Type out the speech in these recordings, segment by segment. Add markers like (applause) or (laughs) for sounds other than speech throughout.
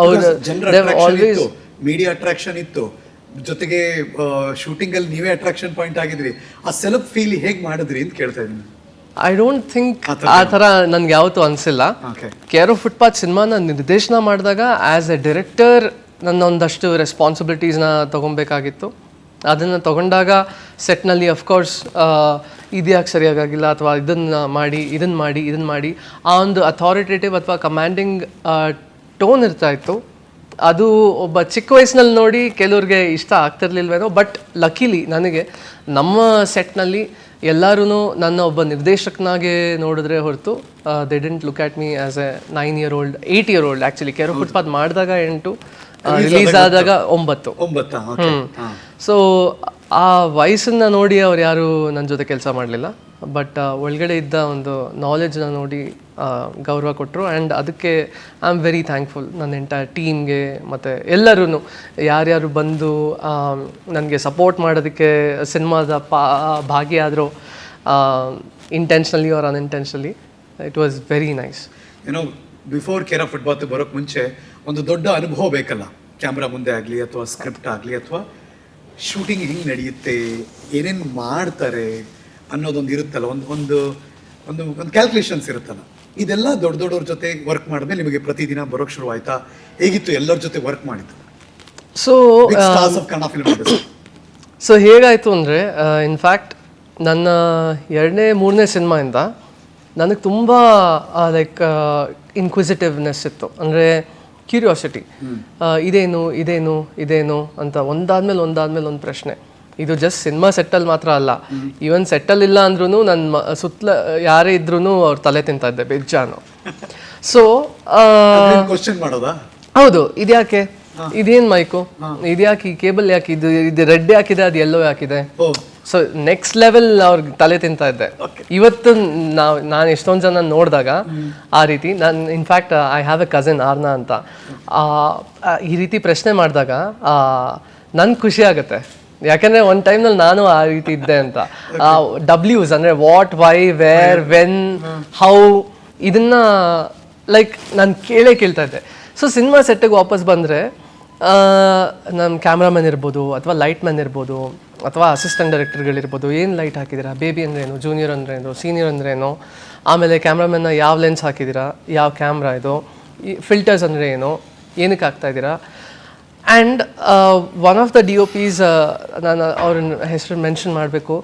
ಅವ್ರು ಜನರ always media attraction ಇತ್ತು. ಜೊತೆಗೆ ಶೂಟಿಂಗ್ ಅಲ್ಲಿ ನೀವೇ ಅಟ್ರಾಕ್ಷನ್ ಪಾಯಿಂಟ್ ಆಗಿದ್ರಿ. ಆ ಸೆಲ್ಫ್ ಫೀಲ್ ಹೇಗೆ ಮಾಡಿದ್ರಿ ಅಂತ ಕೇಳ್ತಾ ಇದ್ದೀನಿ. ಐ ಡೋಂಟ್ ಥಿಂಕ್ ಆ ಥರ ನನ್ಗೆ ಯಾವತ್ತೂ ಅನಿಸಿಲ್ಲ. ಕೇರ್ ಆಫ್ ಫುಟ್ಪಾತ್ ಸಿನಿಮಾನ ನಿರ್ದೇಶನ ಮಾಡಿದಾಗ ಆ್ಯಸ್ ಎ ಡೈರೆಕ್ಟರ್ ನನ್ನ ಒಂದಷ್ಟು ರೆಸ್ಪಾನ್ಸಿಬಿಲಿಟೀಸ್ನ ತೊಗೊಬೇಕಾಗಿತ್ತು ಅದನ್ನು ತಗೊಂಡಾಗ ಸೆಟ್ನಲ್ಲಿ ಅಫ್ಕೋರ್ಸ್ ಇದ್ಯಾಕೆ ಸರಿಯಾಗಿಲ್ಲ ಅಥವಾ ಇದನ್ನು ಮಾಡಿ ಇದನ್ನು ಮಾಡಿ ಇದನ್ನು ಮಾಡಿ ಆ ಒಂದು ಅಥಾರಿಟೇಟಿವ್ ಅಥವಾ ಕಮ್ಯಾಂಡಿಂಗ್ ಟೋನ್ ಇರ್ತಾ ಇತ್ತು. ಅದು ಒಬ್ಬ ಚಿಕ್ಕ ವಯಸ್ಸಿನಲ್ಲಿ ನೋಡಿ ಕೆಲವ್ರಿಗೆ ಇಷ್ಟ ಆಗ್ತಿರ್ಲಿಲ್ವೇನೋ ಬಟ್ ಲಕ್ಕಿಲಿ ನನಗೆ ನಮ್ಮ ಸೆಟ್ನಲ್ಲಿ ಎಲ್ಲರೂ ನನ್ನ ಒಬ್ಬ ನಿರ್ದೇಶಕನಾಗೆ ನೋಡಿದ್ರೆ ಹೊರತು they didn't look at me as a nine year old eight year old actually care of footpath ಮಾಡಿದಾಗ ಎಂಟು ರಿಲೀಸ್ ಆದಾಗ ಒಂಬತ್ತು. ಒಂಬತ್ತಾ ಓಕೆ ಸೊ ಆ ವಯಸ್ಸನ್ನು ನೋಡಿ ಅವ್ರು ಯಾರು ನನ್ನ ಜೊತೆ ಕೆಲಸ ಮಾಡಲಿಲ್ಲ. ಬಟ್ ಒಳಗಡೆ ಇದ್ದ ಒಂದು ನಾಲೆಜ್ನ ನೋಡಿ ಗೌರವ ಕೊಟ್ಟರು ಆ್ಯಂಡ್ ಅದಕ್ಕೆ ಐ ಆಮ್ ವೆರಿ ಥ್ಯಾಂಕ್ಫುಲ್ ನನ್ನ ಎಂಟೈರ್ ಟೀಮ್ಗೆ ಮತ್ತು ಎಲ್ಲರೂ ಯಾರ್ಯಾರು ಬಂದು ನನಗೆ ಸಪೋರ್ಟ್ ಮಾಡೋದಕ್ಕೆ ಸಿನಿಮಾದ ಪಾ, ಭಾಗಿಯಾದರು intentionally or unintentionally it was very nice ಏನೋ ಬಿಫೋರ್ ಕೇರ್ ಆಫ್ ಫುಟ್ಬಾತ್ ಬರೋಕ್ಕೆ ಮುಂಚೆ ಒಂದು ದೊಡ್ಡ ಅನುಭವ ಬೇಕಲ್ಲ. ಕ್ಯಾಮ್ರಾ ಮುಂದೆ ಆಗಲಿ ಅಥವಾ ಸ್ಕ್ರಿಪ್ಟ್ ಆಗಲಿ ಅಥವಾ ಶೂಟಿಂಗ್ ಹೆಂಗೆ ನಡೆಯುತ್ತೆ, ಏನೇನು ಮಾಡ್ತಾರೆ ಅನ್ನೋದೊಂದು ಇರುತ್ತಲ್ಲ ಒಂದು ಒಂದು ಒಂದು ಒಂದು ಕ್ಯಾಲ್ಕುಲೇಷನ್ಸ್ ಇರುತ್ತಲ್ಲ. ಇದೆಲ್ಲ ದೊಡ್ಡ ದೊಡ್ಡವ್ರ ಜೊತೆ ವರ್ಕ್ ಮಾಡಿದ್ಮೇಲೆ ನಿಮಗೆ ಪ್ರತಿದಿನ ಬರೋಕ್ಕೆ ಶುರು ಆಯ್ತಾ ಹೇಗಿತ್ತು ಎಲ್ಲರ ಜೊತೆ ವರ್ಕ್ ಮಾಡಿದ್ದು? ಸೊ ಸೊ ಹೇಗಾಯಿತು ಅಂದರೆ ಇನ್ಫ್ಯಾಕ್ಟ್ ನನ್ನ ಎರಡನೇ ಮೂರನೇ ಸಿನಿಮಾಯಿಂದ ನನಗೆ ತುಂಬ ಲೈಕ್ ಇನ್ಕ್ವಿಸಿಟಿವ್ನೆಸ್ ಇತ್ತು. ಅಂದರೆ ಕ್ಯೂರಿಯಾಸಿಟಿ ಇದೇನು ಇದೇನು ಇದೇನು ಅಂತ ಒಂದಾದ್ಮೇಲೆ ಒಂದಾದ್ಮೇಲೆ ಒಂದು ಪ್ರಶ್ನೆ. ಇದು ಜಸ್ಟ್ ಸಿನಿಮಾ ಸೆಟ್ಟಲ್ಲಿ ಮಾತ್ರ ಅಲ್ಲ. ಈವನ್ ಸೆಟ್ಟಲ್ ಇಲ್ಲ ಅಂದ್ರೂ ನನ್ನ ಸುತ್ತಲ ಯಾರೇ ಇದ್ರೂ ಅವ್ರು ತಲೆ ತಿಂತಾ ಇದ್ದೆ ಬೆಜ್ಜಾನು ಸೊ ಹೌದು ಇದ್ಯಾಕೆ ಇದೇನ್ ಮೈಕು ಇದ್ಯಾಕೆ ಈ ಕೇಬಲ್ ಯಾಕೆ ಇದು ಇದು ರೆಡ್ ಯಾಕಿದೆ ಅದು ಎಲ್ಲೋ ಯಾಕಿದೆ? ಸೊ ನೆಕ್ಸ್ಟ್ ಲೆವೆಲ್ ಅವ್ರಿಗೆ ತಲೆ ತಿಂತಾ ಇದ್ದೆ. ಇವತ್ತು ನಾವು ನಾನು ಎಷ್ಟೊಂದು ಜನ ನೋಡಿದಾಗ ಆ ರೀತಿ ನಾನು in fact I have a cousin Arna ಅಂತ. ಈ ರೀತಿ ಪ್ರಶ್ನೆ ಮಾಡಿದಾಗ ನನ್ಗೆ ಖುಷಿ ಆಗುತ್ತೆ. ಯಾಕಂದ್ರೆ ಒಂದು ಟೈಮ್ನಲ್ಲಿ ನಾನು ಆ ರೀತಿ ಇದ್ದೆ ಅಂತ. ಡಬ್ಲ್ಯೂಸ್ ಅಂದ್ರೆ what why where when how ಇದನ್ನ ಲೈಕ್ ನಾನು ಕೇಳೇ ಕೇಳ್ತಾ ಇದ್ದೆ. ಸೊ ಸಿನಿಮಾ ಸೆಟ್ಟಿಗೆ ವಾಪಸ್ ಬಂದರೆ ನಮ್ಮ ಕ್ಯಾಮ್ರಾಮನ್ ಇರ್ಬೋದು, ಅಥವಾ ಲೈಟ್ ಮ್ಯಾನ್ ಇರ್ಬೋದು, ಅಥವಾ ಅಸಿಸ್ಟೆಂಟ್ ಡೈರೆಕ್ಟರ್ಗಳಿರ್ಬೋದು ಏನು ಲೈಟ್ ಹಾಕಿದ್ದೀರಾ ಬೇಬಿ ಅಂದ್ರೇನು ಜೂನಿಯರ್ ಅಂದ್ರೇನು ಸೀನಿಯರ್ ಅಂದ್ರೇನು? ಆಮೇಲೆ ಕ್ಯಾಮ್ರಾಮನ್ನ ಯಾವ ಲೆನ್ಸ್ ಹಾಕಿದ್ದೀರಾ ಯಾವ ಕ್ಯಾಮ್ರಾ ಇದು? ಫಿಲ್ಟರ್ಸ್ ಅಂದರೆ ಏನು ಏನಕ್ಕೆ ಹಾಕ್ತಾ and one of the D O Ps ನಾನು ಅವ್ರ ಹೆಸರು ಮೆನ್ಷನ್ ಮಾಡಬೇಕು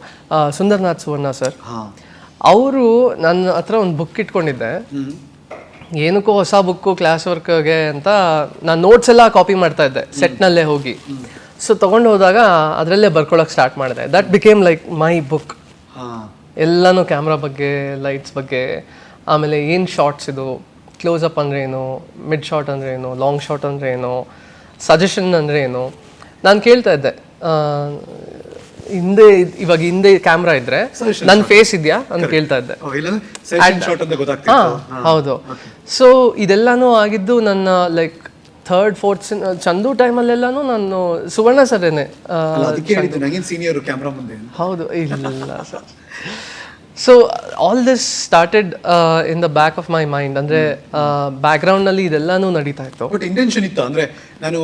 ಸುಂದರ್ನಾಥ್ ಸುವರ್ಣ ಸರ್ ಅವರು ನನ್ನ ಹತ್ರ ಒಂದು ಬುಕ್ ಇಟ್ಕೊಂಡಿದ್ದೆ. ಏನಕ್ಕೋ ಹೊಸ ಬುಕ್ಕು ಕ್ಲಾಸ್ ವರ್ಕ್ಗೆ ಅಂತ ನಾನು ನೋಟ್ಸ್ ಎಲ್ಲ ಕಾಪಿ ಮಾಡ್ತಾ ಇದ್ದೆ ಸೆಟ್ನಲ್ಲೇ ಹೋಗಿ. ಸೊ ತೊಗೊಂಡು ಹೋದಾಗ ಅದರಲ್ಲೇ ಬರ್ಕೊಳಕ್ಕೆ ಸ್ಟಾರ್ಟ್ ಮಾಡಿದೆ. That became like my book ಎಲ್ಲನೂ ಕ್ಯಾಮ್ರಾ ಬಗ್ಗೆ ಲೈಟ್ಸ್ ಬಗ್ಗೆ ಆಮೇಲೆ ಏನು ಶಾರ್ಟ್ಸ್ ಇದು? ಕ್ಲೋಸ್ ಅಪ್ ಅಂದರೆ ಏನು? ಮಿಡ್ ಶಾರ್ಟ್ ಅಂದರೆ ಏನು? ಲಾಂಗ್ ಶಾರ್ಟ್ ಅಂದರೆ ಏನು? ಸಜೆಷನ್ ಅಂದರೆ ಏನು? ನಾನು ಕೇಳ್ತಾ ಇದ್ದೆ. ಹಿಂದೆ ಇವಾಗ ಹಿಂದೆ ಕ್ಯಾಮ್ರಾ ಇದ್ರೆ ನನ್ನ ಫೇಸ್ ಇದೆಯಾ? ಅಂತ ಕೇಳ್ತಾ ಇದ್ದೆ. ಅಂತ ಹಾ ಹೌದು. ಸೊ ಇದೆಲ್ಲಾನು ಆಗಿದ್ದು ನನ್ನ ಲೈಕ್ ಥರ್ಡ್ ಫೋರ್ತ್ ಚಂದು ಟೈಮಲ್ಲೆಲ್ಲಾನು ನಾನು ಸುವರ್ಣ ಸರೇನೆ ಹೌದು ಇಲ್ಲ sir. (laughs) So all this started in the back of my mind ಅಂದರೆ ಬ್ಯಾಕ್ಗ್ರೌಂಡ್ನಲ್ಲಿ ಇದೆಲ್ಲಾನು ನಡೀತಾ ಇತ್ತು. ಬಟ್ ಇಂಟೆನ್ಷನ್ ಇತ್ತು ಅಂದ್ರೆ ನಾನು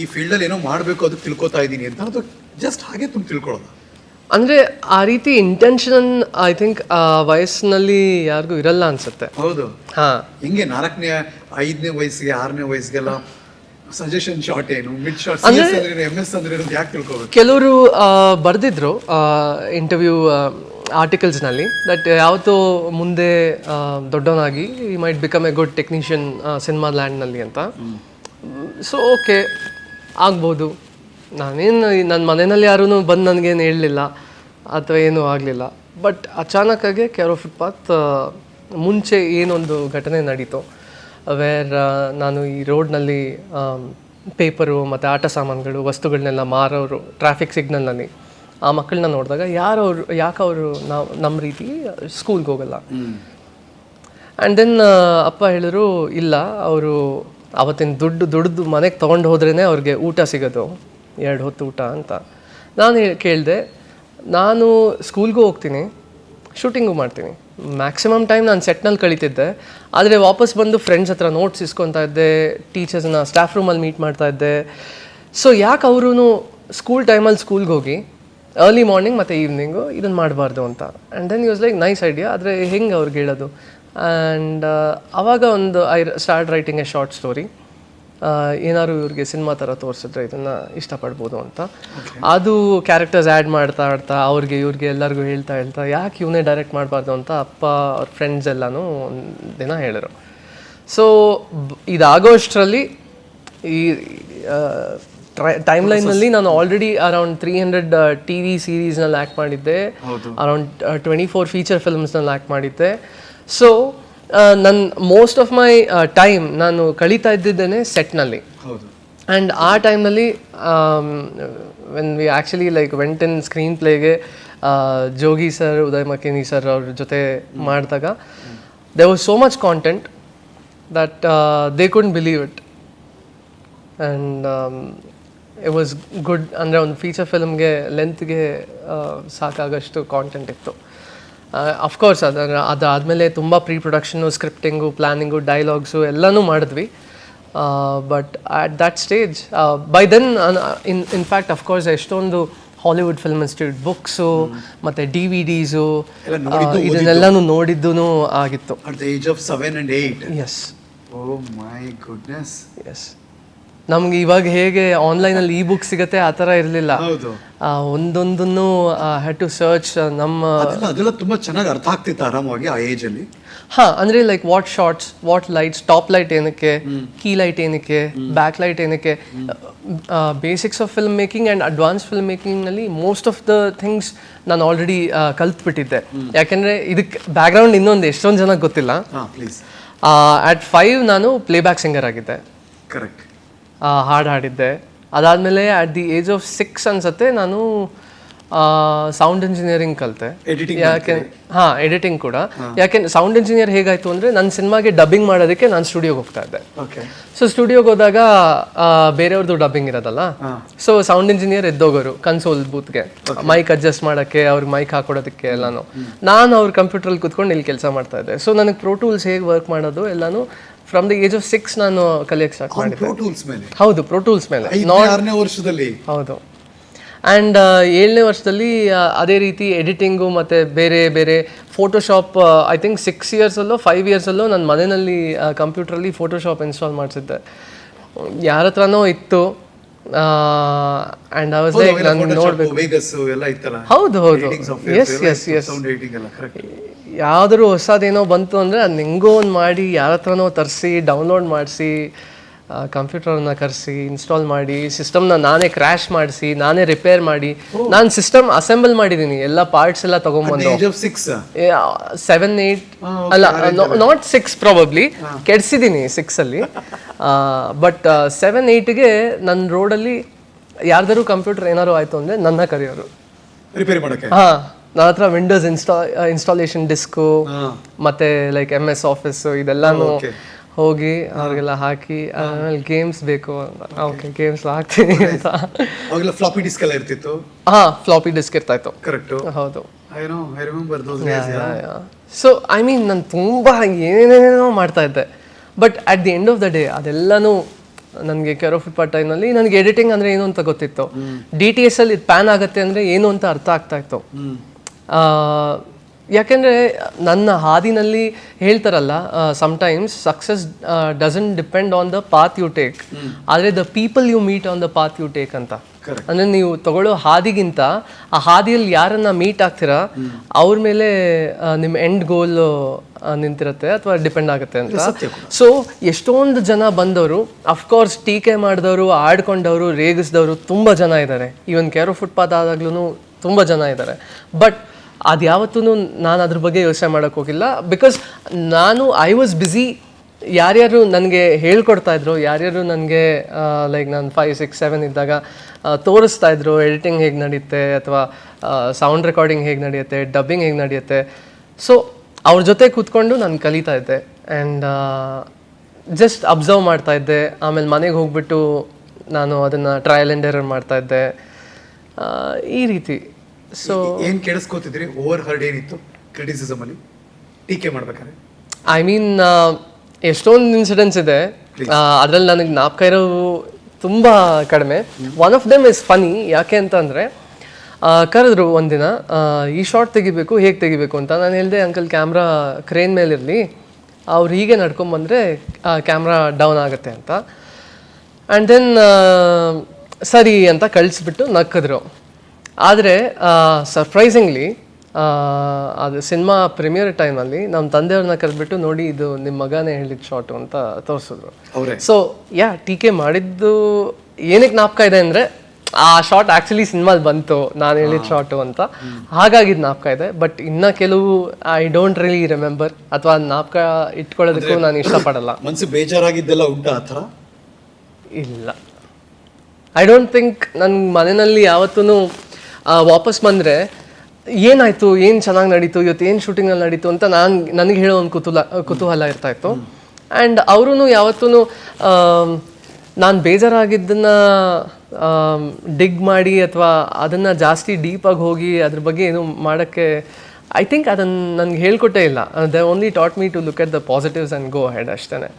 ಈ ಫೀಲ್ಡ್ ಅಲ್ಲಿ ಏನೋ ಮಾಡಬೇಕು ಅದಕ್ಕೆ ತಿಳ್ಕೊತಾ ಇದ್ದೀನಿ ಅಂತ. ಅದು ಜಸ್ಟ್ ಹಾಗೆ ತುಂಬ ತಿಳ್ಕೊಳ್ಳೋದು. ಅಂದರೆ ಆ ರೀತಿ ಇಂಟೆನ್ಷನ್ ಐ ಥಿಂಕ್ ವಯಸ್ಸಿನಲ್ಲಿ ಯಾರಿಗೂ ಇರಲ್ಲ ಅನ್ಸುತ್ತೆ. ಹೌದು. ಹಾಂ. ಹಿಂಗೆ ನಾಲ್ಕನೇ ಐದನೇ ವಯಸ್ಸಿಗೆ ಆರನೇ ವಯಸ್ಸಿಗೆಲ್ಲ ಸಜೆಷನ್ ಶಾರ್ಟ್ ಏನು ಮಿಡ್ ಶಾರ್ಟ್ ಎಂ ಎಸ್ ಅಂದ್ರೆ ಯಾಕೆ ತಿಳ್ಕೊಬೇಕು? ಕೆಲವರು ಬರೆದಿದ್ರು ಇಂಟರ್ವ್ಯೂ ಆರ್ಟಿಕಲ್ಸ್ನಲ್ಲಿ ದಟ್ ಯಾವತ್ತೂ ಮುಂದೆ ದೊಡ್ಡವನಾಗಿ ಈ might become a good technician cinema ಲ್ಯಾಂಡ್ನಲ್ಲಿ ಅಂತ. ಸೊ ಓಕೆ ಆಗ್ಬೋದು. ನಾನೇನು ನನ್ನ ಮನೆಯಲ್ಲಿ ಯಾರೂ ಬಂದು ನನಗೇನು ಹೇಳಲಿಲ್ಲ, ಅಥವಾ ಏನೂ ಆಗಲಿಲ್ಲ. ಬಟ್ ಅಚಾನಕ್ಕಾಗಿ ಕೆರೋ ಫುಟ್ಪಾತ್ ಮುಂಚೆ ಏನೊಂದು ಘಟನೆ ನಡೀತು ವೇರ್ ನಾನು ಈ ರೋಡ್ನಲ್ಲಿ ಪೇಪರು ಮತ್ತು ಆಟ ಸಾಮಾನುಗಳು, ವಸ್ತುಗಳನ್ನೆಲ್ಲ ಮಾರೋರು ಟ್ರಾಫಿಕ್ ಸಿಗ್ನಲ್ನಲ್ಲಿ ಆ ಮಕ್ಕಳನ್ನ ನೋಡಿದಾಗ ಯಾರು ಅವರು ಯಾಕೆ ಅವರು ನಾವು ನಮ್ಮ ರೀತಿ ಸ್ಕೂಲ್ಗೆ ಹೋಗಲ್ಲ. ಆ್ಯಂಡ್ ದೆನ್ ಅಪ್ಪ ಹೇಳಿದ್ರು, ಇಲ್ಲ, ಅವರು ಅವತ್ತಿನ ದುಡ್ಡು ದುಡ್ದು ಮನೆಗೆ ತೊಗೊಂಡು ಹೋದ್ರೇ ಅವ್ರಿಗೆ ಊಟ ಸಿಗೋದು. ಎರಡು ಹೊತ್ತು ಊಟ ಅಂತ. ನಾನು ಕೇಳಿದೆ, ನಾನು ಸ್ಕೂಲ್ಗೂ ಹೋಗ್ತೀನಿ ಶೂಟಿಂಗು ಮಾಡ್ತೀನಿ. ಮ್ಯಾಕ್ಸಿಮಮ್ ಟೈಮ್ ನಾನು ಸೆಟ್ನಲ್ಲಿ ಕಳೀತಿದ್ದೆ. ಆದರೆ ವಾಪಸ್ ಬಂದು ಫ್ರೆಂಡ್ಸ್ ಹತ್ರ ನೋಟ್ಸ್ ಇಸ್ಕೊತಾ ಇದ್ದೆ ಟೀಚರ್ಸ್ನ ಸ್ಟಾಫ್ ರೂಮಲ್ಲಿ ಮೀಟ್ ಮಾಡ್ತಾ ಇದ್ದೆ. ಸೊ ಯಾಕೆ ಅವರು ಸ್ಕೂಲ್ ಟೈಮಲ್ಲಿ ಸ್ಕೂಲ್ಗೆ ಹೋಗಿ ಅರ್ಲಿ ಮಾರ್ನಿಂಗ್ ಮತ್ತು ಈವ್ನಿಂಗು ಇದನ್ನು ಮಾಡಬಾರ್ದು ಅಂತ. And then use like nice idea ಆದರೆ ಹೆಂಗೆ ಅವ್ರಿಗೆ ಹೇಳೋದು? ಆ್ಯಂಡ್ ಆವಾಗ ಒಂದು I start writing a short story ಏನಾದ್ರು ಇವ್ರಿಗೆ ಸಿನಿಮಾ ಥರ ತೋರಿಸಿದ್ರೆ ಇದನ್ನು ಇಷ್ಟಪಡ್ಬೋದು ಅಂತ. ಅದು ಕ್ಯಾರೆಕ್ಟರ್ಸ್ ಆ್ಯಡ್ ಮಾಡ್ತಾ ಆಡ್ತಾ ಅವ್ರಿಗೆ ಇವ್ರಿಗೆ ಎಲ್ಲರಿಗೂ ಹೇಳ್ತಾ ಹೇಳ್ತಾ ಯಾಕೆ ಇವನೇ ಡೈರೆಕ್ಟ್ ಮಾಡಬಾರ್ದು ಅಂತ ಅಪ್ಪ ಅವ್ರ ಫ್ರೆಂಡ್ಸ್ ಎಲ್ಲನೂ ಒಂದು ದಿನ ಹೇಳಿದ್ರು. ಸೊ ಇದಾಗೋ ಅಷ್ಟರಲ್ಲಿ ಈ ಟೈಮ್ ಲೈನಲ್ಲಿ ನಾನು already around three hundred T V ಸೀರೀಸ್ನಲ್ಲಿ act ಮಾಡಿದ್ದೆ. ಅರೌಂಡ್ ಟ್ವೆಂಟಿ ಫೋರ್ ಫೀಚರ್ ಫಿಲ್ಮ್ಸ್ನಲ್ಲಿ ಆ್ಯಕ್ಟ್ ಮಾಡಿದ್ದೆ. ಸೊ ನನ್ನ ಮೋಸ್ಟ್ ಆಫ್ ಮೈ ಟೈಮ್ ನಾನು ಕಳೀತಾ ಇದ್ದಿದ್ದೇನೆ ಸೆಟ್ನಲ್ಲಿ ಆ್ಯಂಡ್ ಆ ಟೈಮ್ನಲ್ಲಿ when we actually like went in screen ಪ್ಲೇಗೆ Jogi sir Uday ಮಕೇನಿ sir ಅವ್ರ ಜೊತೆ ಮಾಡಿದಾಗ they was so much content that they couldn't believe it and it was good ಅಂದರೆ ಒಂದು ಫೀಚರ್ ಫಿಲ್ಮ್ಗೆ ಲೆಂತ್ಗೆ ಸಾಕಾಗಷ್ಟು ಕಾಂಟೆಂಟ್ ಇತ್ತು. ಅಫ್ಕೋರ್ಸ್ ಅದರ ಅದಾದಮೇಲೆ ತುಂಬ pre production scripting planning dialogues ಎಲ್ಲನೂ ಮಾಡಿದ್ವಿ. But at that stage by then in in fact of course ಎಷ್ಟೊಂದು ಹಾಲಿವುಡ್ ಫಿಲ್ಮ್ ಇನ್ಸ್ಟಿಟ್ಯೂಟ್ ಬುಕ್ಸು ಮತ್ತು ಡಿ ವಿ ಡೀಸು ಇದನ್ನೆಲ್ಲನೂ ನೋಡಿದ್ದೂ ಆಗಿತ್ತು. Yes oh my goodness yes ನಮ್ಗೆ ಇವಾಗ ಹೇಗೆ ಆನ್ಲೈನಲ್ಲಿ ಇ ಬುಕ್ ಸಿಗುತ್ತೆ ಆ ಥರ ಇರಲಿಲ್ಲ. ಒಂದೊಂದನ್ನು ಹ್ಯಾಡ್ ಟು ಸರ್ಚ್ ನಮ್ಮ ಅದೆಲ್ಲ ತುಂಬಾ ಚೆನ್ನಾಗಿ ಅರ್ಥ ಆಗ್ತಿತ್ತು ಆರಾಮವಾಗಿ ಆ ಏಜ್ ಅಲ್ಲಿ. ಹಾ ಅಂದ್ರೆ like what shots what lights top light ಏನಕ್ಕೆ ಕೀ ಲೈಟ್ ಏನಕ್ಕೆ ಬ್ಯಾಕ್ ಲೈಟ್ ಏನಕ್ಕೆ basics of film making and advance film ಮೇಕಿಂಗ್ನಲ್ಲಿ most of the things ನಾನು ಆಲ್ರೆಡಿ ಕಲ್ತ್ಬಿಟ್ಟಿದ್ದೆ. ಯಾಕಂದ್ರೆ ಇದಕ್ಕೆ ಬ್ಯಾಕ್ಗ್ರೌಂಡ್ ಇನ್ನೊಂದು ಎಷ್ಟೊಂದು ಜನಕ್ಕೆ ಗೊತ್ತಿಲ್ಲ. ಅಟ್ ಫೈವ್ ನಾನು ಪ್ಲೇಬ್ಯಾಕ್ ಸಿಂಗರ್ ಆಗಿದ್ದೆ. ಕರೆಕ್ಟ್ ಹಾಡು ಹಾಡಿದ್ದೆ. ಅದಾದಮೇಲೆ at the age of six ಅನ್ಸತ್ತೆ ನಾನು ಸೌಂಡ್ ಇಂಜಿನಿಯರಿಂಗ್ ಕಲಿತೆ. ಯಾಕೆ ಹಾಂ ಎಡಿಟಿಂಗ್ ಕೂಡ. ಯಾಕೆ ಸೌಂಡ್ ಇಂಜಿನಿಯರ್ ಹೇಗಾಯಿತು ಅಂದರೆ ನನ್ನ ಸಿನಿಮಾಗೆ ಡಬ್ಬಿಂಗ್ ಮಾಡೋದಕ್ಕೆ ನಾನು ಸ್ಟುಡಿಯೋಗೆ ಹೋಗ್ತಾ ಇದ್ದೆ. ಓಕೆ ಸೊ ಸ್ಟುಡಿಯೋಗೆ ಹೋದಾಗ ಬೇರೆಯವ್ರದ್ದು ಡಬ್ಬಿಂಗ್ ಇರೋದಲ್ಲ? ಸೊ ಸೌಂಡ್ ಇಂಜಿನಿಯರ್ ಎದ್ದೋಗೋರು ಕನ್ಸೋಲ್ ಬೂತ್ಗೆ ಮೈಕ್ ಅಡ್ಜಸ್ಟ್ ಮಾಡೋಕ್ಕೆ ಅವ್ರಿಗೆ ಮೈಕ್ ಹಾಕೊಡೋದಕ್ಕೆ ಎಲ್ಲಾನು. ನಾನು ಅವ್ರ ಕಂಪ್ಯೂಟ್ರಲ್ಲಿ ಕೂತ್ಕೊಂಡು ಇಲ್ಲಿ ಕೆಲಸ ಮಾಡ್ತಾ ಇದ್ದೆ. ಸೊ ನನಗೆ ಪ್ರೋಟೂಲ್ಸ್ ಹೇಗೆ ವರ್ಕ್ ಮಾಡೋದು ಎಲ್ಲಾನು from the age of six ನಾನು ಕಲಿಯಕ್ಕೆ ಸ್ಟಾರ್ಟ್ ಮಾಡಿದೆ ಪ್ರೋ ಟೂಲ್ಸ್ ಮೇಲೆ. ಹೌದು ಪ್ರೋ ಟೂಲ್ಸ್ ಮೇಲೆ. ಆರನೇ ವರ್ಷದಲ್ಲಿ. ಹೌದು. ಆ್ಯಂಡ್ ಏಳನೇ ವರ್ಷದಲ್ಲಿ ಆ, ಅದೇ ರೀತಿ ಎಡಿಟಿಂಗು ಮತ್ತು ಬೇರೆ ಬೇರೆ ಫೋಟೋಶಾಪ್ ಐ ಥಿಂಕ್ ಸಿಕ್ಸ್ ಇಯರ್ಸಲ್ಲೋ ಫೈವ್ ಇಯರ್ಸಲ್ಲೋ ನನ್ನ ಮನೆಯಲ್ಲಿ ಕಂಪ್ಯೂಟ್ರಲ್ಲಿ ಫೋಟೋಶಾಪ್ ಇನ್ಸ್ಟಾಲ್ ಮಾಡಿಸಿದ್ದೆ. ಯಾರ ಹತ್ರನೋ ಇತ್ತು ಆ್ಯಂಡ್ ಐ ವಾಸ್ ಲೈಕ್ ನಾನು ನೋಡಬೇಕು. ಹೌದು ಹೌದು. ಎಸ್ ಎಸ್ ಎಸ್ ಯಾವ್ದಾದ್ರು ಹೊಸದೇನೋ ಬಂತು ಅಂದರೆ ಅದನ್ನ ಹೆಂಗೋ ಒಂದು ಮಾಡಿ ಯಾರ ಹತ್ರನೋ ತರಿಸಿ ಡೌನ್ಲೋಡ್ ಮಾಡಿಸಿ ಕಂಪ್ಯೂಟರ್ನ ಕರೆಸಿ ಇನ್ಸ್ಟಾಲ್ ಮಾಡಿ ಸಿಸ್ಟಮ್ನ ನಾನೇ ಕ್ರ್ಯಾಶ್ ಮಾಡಿಸಿ ನಾನೇ ರಿಪೇರ್ ಮಾಡಿ ನಾನು ಸಿಸ್ಟಮ್ ಅಸೆಂಬಲ್ ಮಾಡಿದ್ದೀನಿ ಎಲ್ಲ ಪಾರ್ಟ್ಸ್ ಎಲ್ಲ ತೊಗೊಂಬಂದು. ಸೆವೆನ್ ಏಯ್ಟ್ ಅಲ್ಲ ನಾಟ್ ಸಿಕ್ಸ್ ಪ್ರಾಬಬ್ಲಿ ಕೆಡ್ಸಿದ್ದೀನಿ ಸಿಕ್ಸಲ್ಲಿ ಬಟ್ ಸೆವೆನ್ ಏಯ್ಟ್ಗೆ ನನ್ನ ರೋಡಲ್ಲಿ ಯಾರ್ದಾರು ಕಂಪ್ಯೂಟರ್ ಏನಾದ್ರು ಆಯಿತು ಅಂದರೆ ನನ್ನ ಕರೆಯೋರು. ರಿಪೇರಿ ಮಾಡಕ್ಕೆ? ಹಾ ನನ್ನ ಹತ್ರ ವಿಂಡೋಸ್ ಇನ್ಸ್ಟಾ ಇನ್ಸ್ಟಾಲೇಷನ್ ಡಿಸ್ಕು. ಮತ್ತೆ ಲೈಕ್ ಎಂ ಎಸ್ ಆಫೀಸು ಇದೆಲ್ಲಾನು. ಹೋಗಿ ಅವ್ರಿಗೆಲ್ಲ ಹಾಕಿ ಆಮೇಲೆ ಗೇಮ್ಸ್ ಬೇಕು. ಓಕೆ ಗೇಮ್ಸ್ ಹಾಕ್ತೀನಿ ಅಂತ ಅವಾಗೆಲ್ಲ ಫ್ಲಾಪಿ ಡಿಸ್ಕ್ ಎಲ್ಲ ಇರ್ತಿತ್ತು? ಹಾ ಫ್ಲಾಪಿ ಡಿಸ್ಕ್ ಇರ್ತಾ ಇತ್ತು. ಕರೆಕ್ಟ್ ಹೌದು. I know I remember those so I mean ನಾನು ತುಂಬ ಏನೇನೇನೋ ಮಾಡ್ತಾ ಇದ್ದೆ. But at the end of the day ಅದೆಲ್ಲನೂ ನನಗೆ ಕೆರೋ ಫುಟ್ಪಾತ್ ಟೈಮಲ್ಲಿ ನನಗೆ ಎಡಿಟಿಂಗ್ ಅಂದರೆ ಏನು ಅಂತ ಗೊತ್ತಿತ್ತು. ಡಿ ಟಿ ಎಸ್ ಅಲ್ಲಿ ಪ್ಯಾನ್ ಆಗುತ್ತೆ ಅಂದರೆ ಏನು ಅಂತ ಅರ್ಥ ಆಗ್ತಾ ಇತ್ತು. ಯಾಕೆಂದರೆ ನನ್ನ ಹಾದಿನಲ್ಲಿ ಹೇಳ್ತಾರಲ್ಲ sometimes success doesn't depend on the path you take ಆದರೆ the people you meet on the path you take ಅಂತ. ಅಂದರೆ ನೀವು ತಗೊಳ್ಳೋ ಹಾದಿಗಿಂತ ಆ ಹಾದಿಯಲ್ಲಿ ಯಾರನ್ನ ಮೀಟ್ ಆಗ್ತೀರಾ ಅವ್ರ ಮೇಲೆ ನಿಮ್ಮ ಎಂಡ್ ಗೋಲ್ ನಿಂತಿರುತ್ತೆ ಅಥವಾ ಡಿಪೆಂಡ್ ಆಗುತ್ತೆ ಅಂತ. ಸೊ ಎಷ್ಟೊಂದು ಜನ ಬಂದವರು ಅಫ್ಕೋರ್ಸ್ ಟೀಕೆ ಮಾಡಿದವರು ಆಡ್ಕೊಂಡವರು ರೇಗಿಸಿದವರು ತುಂಬ ಜನ ಇದ್ದಾರೆ. ಈವನ್ ಕೇರೋ ಫುಟ್ಪಾತ್ ಆದಾಗ್ಲೂ ತುಂಬ ಜನ ಇದ್ದಾರೆ. ಬಟ್ ಅದು ಯಾವತ್ತೂ ನಾನು ಅದ್ರ ಬಗ್ಗೆ ಯೋಚನೆ ಮಾಡೋಕೆ ಹೋಗಿಲ್ಲ. ಬಿಕಾಸ್ ನಾನು ಐ ವಾಸ್ ಬ್ಯುಸಿ ಯಾರ್ಯಾರು ನನಗೆ ಹೇಳ್ಕೊಡ್ತಾ ಇದ್ರು, ಯಾರ್ಯಾರು ನನಗೆ ಲೈಕ್ ನಾನು ಫೈವ್ ಸಿಕ್ಸ್ ಸೆವೆನ್ ಇದ್ದಾಗ ತೋರಿಸ್ತಾ ಇದ್ರು ಎಡಿಟಿಂಗ್ ಹೇಗೆ ನಡೆಯುತ್ತೆ ಅಥವಾ ಸೌಂಡ್ ರೆಕಾರ್ಡಿಂಗ್ ಹೇಗೆ ನಡೆಯುತ್ತೆ ಡಬ್ಬಿಂಗ್ ಹೇಗೆ ನಡೆಯುತ್ತೆ ಸೊ ಅವ್ರ ಜೊತೆ ಕೂತ್ಕೊಂಡು ನಾನು ಕಲಿತಾ ಇದ್ದೆ. ಆ್ಯಂಡ್ ಜಸ್ಟ್ ಅಬ್ಸರ್ವ್ ಮಾಡ್ತಾ ಇದ್ದೆ. ಆಮೇಲೆ ಮನೆಗೆ ಹೋಗ್ಬಿಟ್ಟು ನಾನು ಅದನ್ನು ಟ್ರಯಲ್ ಆ್ಯಂಡ್ ಎರರ್ ಮಾಡ್ತಾ ಇದ್ದೆ. ಈ ರೀತಿ. ಸೊ ಏನು ಕೇಳಿಸ್ಕೋತಿದ್ರಿ ಓವರ್ ಹರ್ಡ್ ಏನಿತ್ತು ಕ್ರಿಟಿಸಿಸಮ್ ಅಲ್ಲಿ? ಟೀಕೆ ಮಾಡ್ಬೇಕಾದ್ರೆ? ಐ ಮೀನ್ ಎಷ್ಟೊಂದು ಇನ್ಸಿಡೆಂಟ್ಸ್ ಇದೆ. ಅದ್ರಲ್ಲಿ ನನಗೆ ನಾಪ್ಕ ಇರೋ ತುಂಬ ಕಡಿಮೆ. One of them is funny ಯಾಕೆ ಅಂತ ಅಂದರೆ ಕರೆದ್ರು ಒಂದಿನ ಈ ಶಾರ್ಟ್ ತೆಗಿಬೇಕು ಹೇಗೆ ತೆಗಿಬೇಕು ಅಂತ. ನಾನು ಹೇಳಿದೆ ಅಂಕಲ್ ಕ್ಯಾಮ್ರಾ ಕ್ರೇನ್ ಮೇಲಿರಲಿ. ಅವ್ರು ಹೀಗೆ ನಡ್ಕೊಂಬಂದರೆ ಕ್ಯಾಮ್ರಾ ಡೌನ್ ಆಗುತ್ತೆ ಅಂತ. ಆ್ಯಂಡ್ ದೆನ್ ಸರಿ ಅಂತ ಕಳಿಸ್ಬಿಟ್ಟು ನಕ್ಕಿದ್ರು. ಆದರೆ ಸರ್ಪ್ರೈಸಿಂಗ್ಲಿ ಅದು ಸಿನಿಮಾ ಪ್ರೀಮಿಯರ್ ಟೈಮಲ್ಲಿ ನಮ್ಮ ತಂದೆಯವ್ರನ್ನ ಕರೆದ್ಬಿಟ್ಟು ನೋಡಿ ಇದು ನಿಮ್ಮ ಮಗನೇ ಹೇಳಿದ ಶಾರ್ಟು ಅಂತ ತೋರಿಸಿದ್ರು. ಸೊ ಯಾ ಟೀಕೆ ಮಾಡಿದ್ದು ಏನಕ್ಕೆ ನಾಪ್ಕ ಇದೆ ಅಂದರೆ ಆ ಶಾರ್ಟ್ ಆ್ಯಕ್ಚುಲಿ ಸಿನಿಮಾಲ್ ಬಂತು ನಾನು ಹೇಳಿದ ಶಾರ್ಟು ಅಂತ. ಹಾಗಾಗಿ ನಾಪ್ಕ ಇದೆ ಬಟ್ ಇನ್ನು ಕೆಲವು ಐ ಡೋಂಟ್ ರಿಲಿ ರಿಮೆಂಬರ್ ಅಥವಾ ನಾಪ್ಕ ಇಟ್ಕೊಳ್ಳೋದಕ್ಕೂ ನಾನು ಇಷ್ಟಪಡಲ್ಲ. ಮನಸ್ಸು ಬೇಜಾರಾಗಿದ್ದೆಲ್ಲ ಉಂಟಾ ಆ ಥರ? ಇಲ್ಲ. ಐ ಡೋಂಟ್ ಥಿಂಕ್ ನನ್ನ ಮನೆಯಲ್ಲಿ ಯಾವತ್ತೂ ವಾಪಸ್ ಬಂದರೆ, ಏನಾಯಿತು, ಏನು ಚೆನ್ನಾಗಿ ನಡೀತು ಇವತ್ತು ಏನು ಶೂಟಿಂಗಲ್ಲಿ ನಡೀತು ಅಂತ ನಾನು, ನನಗೆ ಹೇಳೋ ಒಂದು ಕುತೂಹಲ ಕುತೂಹಲ ಇರ್ತಾ ಇತ್ತು. ಆ್ಯಂಡ್ ಅವರೂ ಯಾವತ್ತೂ ನಾನು ಬೇಜಾರಾಗಿದ್ದನ್ನ ಡಿಗ್ ಮಾಡಿ ಅಥವಾ ಅದನ್ನು ಜಾಸ್ತಿ ಡೀಪಾಗಿ ಹೋಗಿ ಅದ್ರ ಬಗ್ಗೆ ಏನು ಮಾಡೋಕ್ಕೆ ಐ ಥಿಂಕ್ ಅದನ್ನು ನನಗೆ ಹೇಳ್ಕೊಟ್ಟೇ ಇಲ್ಲ. They only taught me to look at the positives and go head ಅಷ್ಟೇ